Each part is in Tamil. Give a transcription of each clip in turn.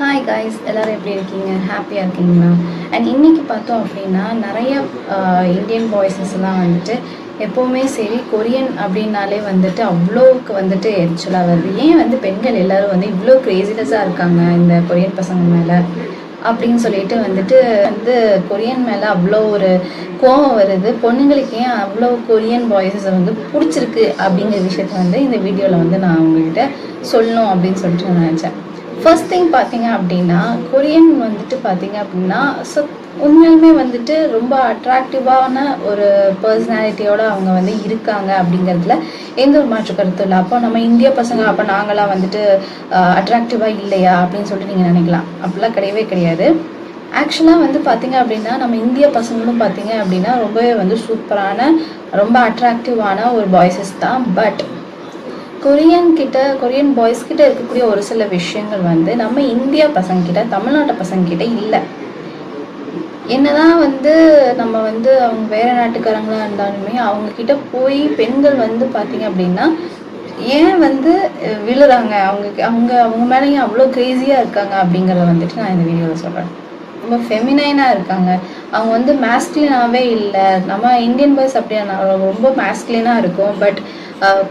ஹாய் காய்ஸ் எல்லோரும் எப்படி இருக்கீங்க? ஹாப்பியாக இருக்கீங்களா அண்ட் இன்னைக்கு பார்த்தோம் அப்படின்னா நிறைய இந்தியன் பாய்ஸஸ்லாம் வந்துட்டு எப்போவுமே சரி கொரியன் அப்படின்னாலே வந்துட்டு அவ்வளோவுக்கு வந்துட்டு எரிச்சலாக வருது. ஏன் வந்து பெண்கள் எல்லாரும் வந்து இவ்வளோ க்ரேசினஸாக இருக்காங்க இந்த கொரியன் பசங்க மேலே? அப்படின்னு சொல்லிட்டு வந்துட்டு வந்து கொரியன் மேலே அவ்வளோ ஒரு கோவம் வருது. பொண்ணுங்களுக்கு ஏன் அவ்வளோ கொரியன் பாய்ஸஸை வந்து பிடிச்சிருக்கு அப்படிங்கிற விஷயத்த வந்து இந்த வீடியோவில் வந்து நான் அவங்கள்ட்ட சொல்லணும் அப்படின்னு சொல்லிட்டு நான் நினச்சேன். ஃபர்ஸ்ட் திங் பார்த்தீங்க அப்படின்னா கொரியன் வந்துட்டு பார்த்தீங்க அப்படின்னா ஸோ உண்மையுமே வந்துட்டு ரொம்ப அட்ராக்டிவான ஒரு பர்சனாலிட்டியோட அவங்க வந்து இருக்காங்க அப்படிங்கிறதுல எந்த ஒரு மாற்று கருத்தும் இல்லை. அப்போ நம்ம இந்திய பசங்க அப்போ நாங்களாம் வந்துட்டு அட்ராக்டிவாக இல்லையா அப்படின்னு சொல்லிட்டு நீங்கள் நினைக்கலாம். அப்படிலாம் கிடையவே கிடையாது. ஆக்சுவலாக வந்து பார்த்தீங்க அப்படின்னா நம்ம இந்திய பசங்களும் பார்த்தீங்க அப்படின்னா ரொம்பவே வந்து சூப்பரான ரொம்ப அட்ராக்டிவான ஒரு பாய்ஸஸ் தான். பட் கொரியன் கிட்ட கொரியன் பாய்ஸ் கிட்ட இருக்கக்கூடிய ஒரு சில விஷயங்கள் வந்து நம்ம இந்தியா பசங்க கிட்ட தமிழ்நாட்டு பசங்க கிட்ட இல்லை. என்னதான் வந்து நம்ம வந்து அவங்க வேற நாட்டுக்காரங்களா இருந்தாலுமே அவங்க கிட்ட போய் பெண்கள் வந்து பார்த்தீங்க அப்படின்னா ஏன் வந்து விழுறாங்க? அவங்க அவங்க அவங்க மேலேயும் அவ்வளோ க்ரேஸியாக இருக்காங்க அப்படிங்கிறத வந்துட்டு நான் இந்த வீடியோவில் சொல்கிறேன் ரொம்ப ஃபெமினைனாக இருக்காங்க. அவங்க வந்து மேஸ்க்லீனாகவே இல்லை. நம்ம இந்தியன் பாய்ஸ் அப்படின்னா ரொம்ப மேஸ்க்லீனாக இருக்கும். பட்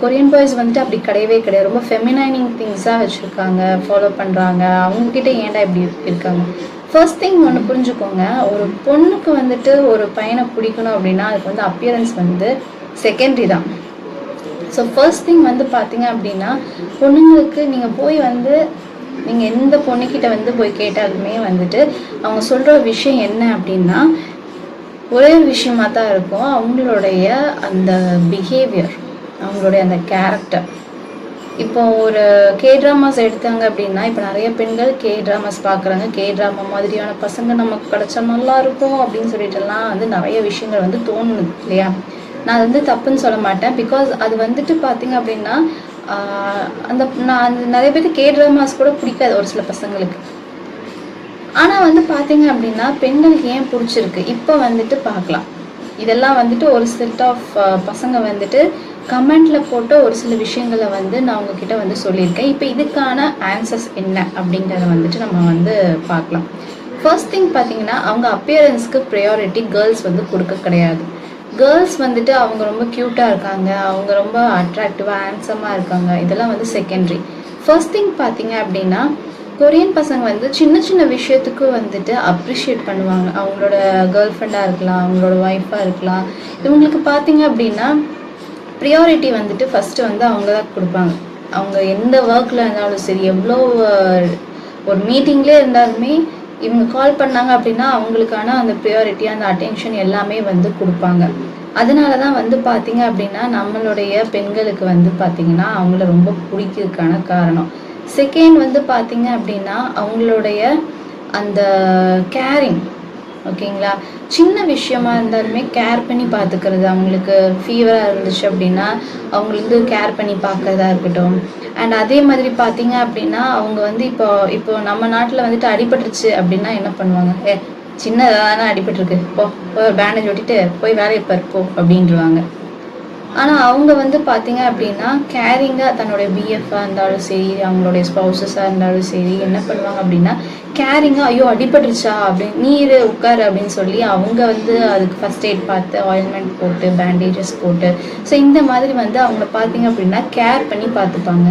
கொரியன் பாய்ஸ் வந்துட்டு அப்படி கிடையவே கிடையாது. ரொம்ப ஃபெமினைனிங் திங்ஸாக வச்சுருக்காங்க. ஃபாலோ பண்ணுறாங்க அவங்கக்கிட்ட ஏன்டா இப்படி இருக்காங்க? ஃபர்ஸ்ட் திங் ஒன்று புரிஞ்சுக்கோங்க. ஒரு பொண்ணுக்கு வந்துட்டு ஒரு பையனை பிடிக்கணும் அப்படின்னா அதுக்கு வந்து அப்பியரன்ஸ் வந்து செகண்டரி தான். ஸோ ஃபர்ஸ்ட் திங் வந்து பார்த்தீங்க அப்படின்னா பொண்ணுங்களுக்கு நீங்கள் போய் வந்து நீங்கள் எந்த பொண்ணுக்கிட்ட வந்து போய் கேட்டாலுமே வந்துட்டு அவங்க சொல்கிற விஷயம் என்ன அப்படின்னா ஒரே ஒரு விஷயமா தான் இருக்கும். அவங்களுடைய அந்த பிஹேவியர் அவங்களுடைய அந்த கேரக்டர் இப்போ ஒரு கே ட்ராமாஸ் எடுத்தாங்க அப்படின்னா இப்போ நிறைய பெண்கள் கே ட்ராமாஸ் பார்க்குறாங்க. கே ட்ராமா மாதிரியான பசங்க நமக்கு கிடச்சா நல்லா இருக்கும் அப்படின்னு சொல்லிட்டுலாம் வந்து நிறைய விஷயங்கள் வந்து தோணுது இல்லையா? நான் அது வந்து தப்புன்னு சொல்ல மாட்டேன். பிகாஸ் அது வந்துட்டு பார்த்தீங்க அப்படின்னா அந்த நான் அந்த நிறைய பேருக்கு கே ட்ராமாஸ் கூட பிடிக்காது ஒரு சில பசங்களுக்கு. ஆனால் வந்து பார்த்தீங்க அப்படின்னா பெண்களுக்கு ஏன் பிடிச்சிருக்கு? இப்போ வந்துட்டு பார்க்கலாம் இதெல்லாம் வந்துட்டு ஒரு செட் ஆஃப் பசங்க வந்துட்டு கமெண்ட்ல போட்ட ஒரு சில விஷயங்களை வந்து நான் உங்ககிட்ட வந்து சொல்லியிருக்கேன். இப்போ இதுக்கான ஆன்சர்ஸ் என்ன அப்படிங்கிறத வந்துட்டு நம்ம வந்து பார்க்கலாம் ஃபர்ஸ்ட் திங் பார்த்தீங்கன்னா அவங்க அப்பியரன்ஸ்க்கு ப்ரையாரிட்டி கேர்ள்ஸ் வந்து கொடுக்க கிடையாது. கேர்ள்ஸ் வந்துட்டு அவங்க ரொம்ப க்யூட்டாக இருக்காங்க. அவங்க ரொம்ப அட்ராக்டிவாக ஹேண்ட்ஸமாக இருக்காங்க. இதெல்லாம் வந்து செகண்டரி ஃபர்ஸ்ட் திங் பார்த்தீங்க அப்படின்னா கொரியன் பசங்க வந்து சின்ன சின்ன விஷயத்துக்கு வந்துட்டு அப்ரிஷியேட் பண்ணுவாங்க. அவங்களோட கேர்ள் ஃப்ரெண்டாக இருக்கலாம் அவங்களோட ஒய்ஃபாக இருக்கலாம். இவங்களுக்கு பார்த்தீங்க அப்படின்னா ப்ரியாரிட்டி வந்துட்டு ஃபஸ்ட்டு வந்து அவங்க தான் கொடுப்பாங்க. அவங்க எந்த ஒர்க்கில் இருந்தாலும் சரி எவ்வளோ ஒரு மீட்டிங்லேயே இருந்தாலுமே இவங்க கால் பண்ணாங்க அப்படின்னா அவங்களுக்கான அந்த ப்ரியாரிட்டி அந்த அட்டென்ஷன் எல்லாமே வந்து கொடுப்பாங்க. அதனால தான் வந்து பார்த்தீங்க அப்படின்னா நம்மளுடைய பெண்களுக்கு வந்து பார்த்தீங்கன்னா அவங்கள ரொம்ப பிடிக்கிறதுக்கான காரணம். செகண்ட் வந்து பார்த்தீங்க அப்படின்னா அவங்களுடைய அந்த கேரிங் ஓகேங்களா? சின்ன விஷயமா இருந்தாலுமே கேர் பண்ணி பார்த்துக்கிறது அவங்களுக்கு ஃபீவராக இருந்துச்சு அப்படின்னா அவங்களுக்கு கேர் பண்ணி பார்க்கறதா இருக்கட்டும். அண்ட் அதே மாதிரி பார்த்தீங்க அப்படின்னா அவங்க வந்து இப்போ இப்போ நம்ம நாட்டில் வந்துட்டு அடிபட்டுருச்சு அப்படின்னா என்ன பண்ணுவாங்க? ஏ சின்னதாக தானே அடிபட்டுருக்கு? போ போய் ஒரு பேண்டேஜ் ஒட்டிட்டு போய் வேலையை பாரு போ அப்படின்றவாங்க. ஆனால் அவங்க வந்து பார்த்தீங்க அப்படின்னா கேரிங்காக தன்னுடைய பிஎஃப்பாக இருந்தாலும் சரி அவங்களுடைய ஸ்பௌசஸாக இருந்தாலும் சரி என்ன பண்ணுவாங்க அப்படின்னா கேரிங்காக ஐயோ அடிபட்டுருச்சா? அப்படின்னு நீர் உட்காரு அப்படின்னு சொல்லி அவங்க வந்து அதுக்கு ஃபர்ஸ்ட் எய்ட் பார்த்து ஆயில்மெண்ட் போட்டு பேண்டேஜஸ் போட்டு ஸோ இந்த மாதிரி வந்து அவங்கள பார்த்தீங்க அப்படின்னா கேர் பண்ணி பார்த்துப்பாங்க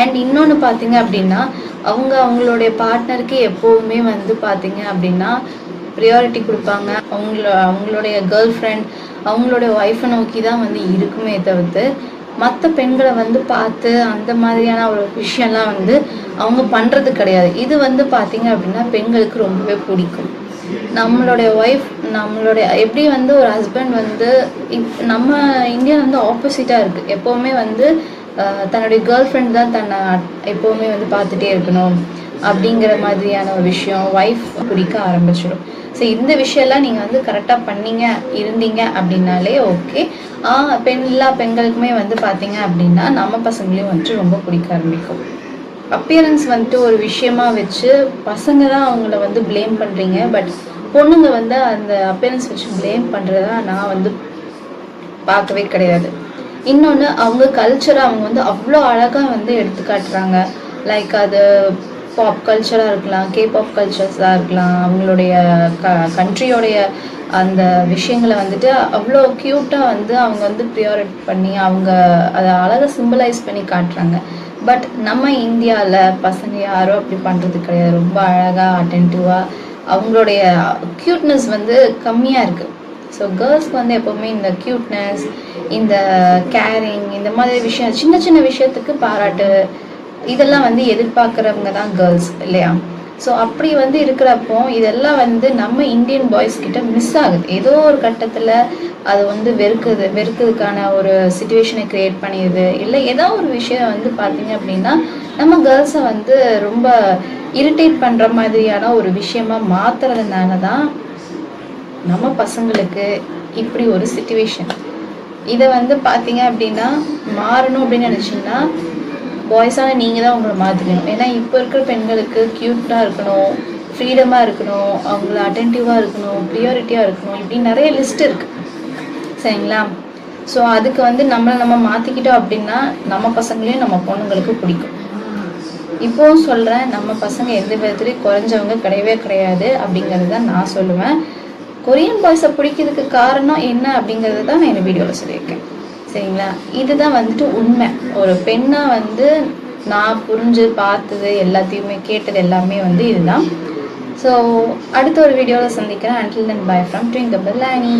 அண்ட் இன்னொன்று பார்த்தீங்க அப்படின்னா அவங்க அவங்களுடைய பார்ட்னருக்கு எப்போவுமே வந்து பார்த்தீங்க அப்படின்னா ப்ரியாரிட்டி கொடுப்பாங்க. அவங்கள அவங்களுடைய கேர்ள் ஃப்ரெண்ட் அவங்களுடைய ஒய்ஃபை நோக்கி தான் வந்து இருக்குமே தவிர்த்து மற்ற பெண்களை வந்து பார்த்து அந்த மாதிரியான ஒரு விஷயம்லாம் வந்து அவங்க பண்ணுறது கிடையாது. இது வந்து பார்த்திங்க அப்படின்னா பெண்களுக்கு ரொம்பவே பிடிக்கும். நம்மளுடைய ஒய்ஃப் நம்மளுடைய எப்படி வந்து ஒரு ஹஸ்பண்ட் வந்து இப் நம்ம இந்தியா வந்து ஆப்போசிட்டாக இருக்குது எப்போவுமே வந்து தன்னுடைய கேர்ள் ஃப்ரெண்ட் தான் தன்னை எப்போவுமே வந்து பார்த்துட்டே இருக்கணும். அப்படிங்கிற மாதிரியான ஒரு விஷயம் ஒய்ஃப் பிடிக்க ஆரம்பிச்சிடும். ஸோ இந்த விஷயம்லாம் நீங்கள் வந்து கரெக்டாக பண்ணீங்க இருந்தீங்க அப்படின்னாலே ஓகே பெண் எல்லா பெண்களுக்குமே வந்து பார்த்தீங்க அப்படின்னா நம்ம பசங்களையும் வந்துட்டு ரொம்ப பிடிக்க ஆரம்பிக்கும். அப்பியரன்ஸ் வந்துட்டு ஒரு விஷயமா வச்சு பசங்க தான் அவங்கள வந்து ப்ளேம் பண்ணுறீங்க பட் பொண்ணுங்க வந்து அந்த அப்பியரன்ஸ் வச்சு ப்ளேம் பண்ணுறதா நான் வந்து பார்க்கவே கிடையாது. இன்னொன்று அவங்க கல்ச்சரை அவங்க வந்து அவ்வளோ அழகாக வந்து எடுத்து காட்டுறாங்க லைக் அது பாப் கல்ச்சராக இருக்கலாம் கே பாப் கல்ச்சர்ஸாக இருக்கலாம் அவங்களுடைய க கண்ட்ரியோடைய அந்த விஷயங்களை வந்துட்டு அவ்வளோ க்யூட்டாக வந்து அவங்க வந்து ப்ரியாரிட் பண்ணி அவங்க அதை அழகாக சிம்பிளைஸ் பண்ணி காட்டுறாங்க. பட் நம்ம இந்தியாவில் பசங்க யாரும் அப்படி பண்ணுறது கிடையாது. ரொம்ப அழகாக அட்டென்டிவாக அவங்களுடைய க்யூட்னஸ் வந்து கம்மியாக இருக்குது ஸோ கேர்ள்ஸ்க்கு வந்து எப்போவுமே இந்த க்யூட்னஸ் இந்த கேரிங் இந்த மாதிரி விஷயம் சின்ன சின்ன விஷயத்துக்கு பாராட்டு இதெல்லாம் வந்து எதிர்பார்க்குறவங்க தான் கேர்ள்ஸ் இல்லையா? ஸோ அப்படி வந்து இருக்கிறப்போ இதெல்லாம் வந்து நம்ம இந்தியன் பாய்ஸ் கிட்ட மிஸ் ஆகுது. ஏதோ ஒரு கட்டத்தில் அது வந்து வெறுக்குது வெறுக்கிறதுக்கான ஒரு சுச்சுவேஷனை க்ரியேட் பண்ணிடுது இல்லை ஏதோ ஒரு விஷயம் வந்து பார்த்தீங்க அப்படின்னா நம்ம கேர்ள்ஸை வந்து ரொம்ப இரிட்டேட் பண்ணுற மாதிரியான ஒரு விஷயமா மாத்துறதுனால தான் நம்ம பசங்களுக்கு இப்படி ஒரு சுச்சுவேஷன் இதை வந்து பார்த்தீங்க அப்படின்னா மாறணும் அப்படின்னு நினச்சிங்கன்னா பாய்ஸான நீங்கள் தான் உங்களை மாற்றிக்கணும் ஏன்னா இப்போ இருக்கிற பெண்களுக்கு க்யூட்டாக இருக்கணும் ஃப்ரீடமாக இருக்கணும் அவங்கள அட்டென்டிவாக இருக்கணும் ப்ரியாரிட்டியாக இருக்கணும் இப்படி நிறைய லிஸ்ட் இருக்குது சரிங்களா? ஸோ அதுக்கு வந்து நம்மளை நம்ம மாற்றிக்கிட்டோம் அப்படின்னா நம்ம பசங்களையும் நம்ம பொண்ணுங்களுக்கு பிடிக்கும். இப்போவும் சொல்கிறேன் நம்ம பசங்க எந்த விதத்துலையும் குறைஞ்சவங்க கிடையவே கிடையாது அப்படிங்கிறது தான் நான் சொல்லுவேன். கொரியன் பாய்ஸை பிடிக்கிறதுக்கு காரணம் என்ன அப்படிங்கிறது தான் நான் என் வீடியோவில் சொல்லியிருக்கேன். சரிங்களா? இதுதான் வந்துட்டு உண்மை. ஒரு பெண்ணாக வந்து நான் புரிஞ்சு பார்த்தது எல்லாத்தையுமே கேட்டது எல்லாமே வந்து இதுதான். ஸோ அடுத்த ஒரு வீடியோவில் சந்திக்கிறேன். Until then bye from Twinkable Lanie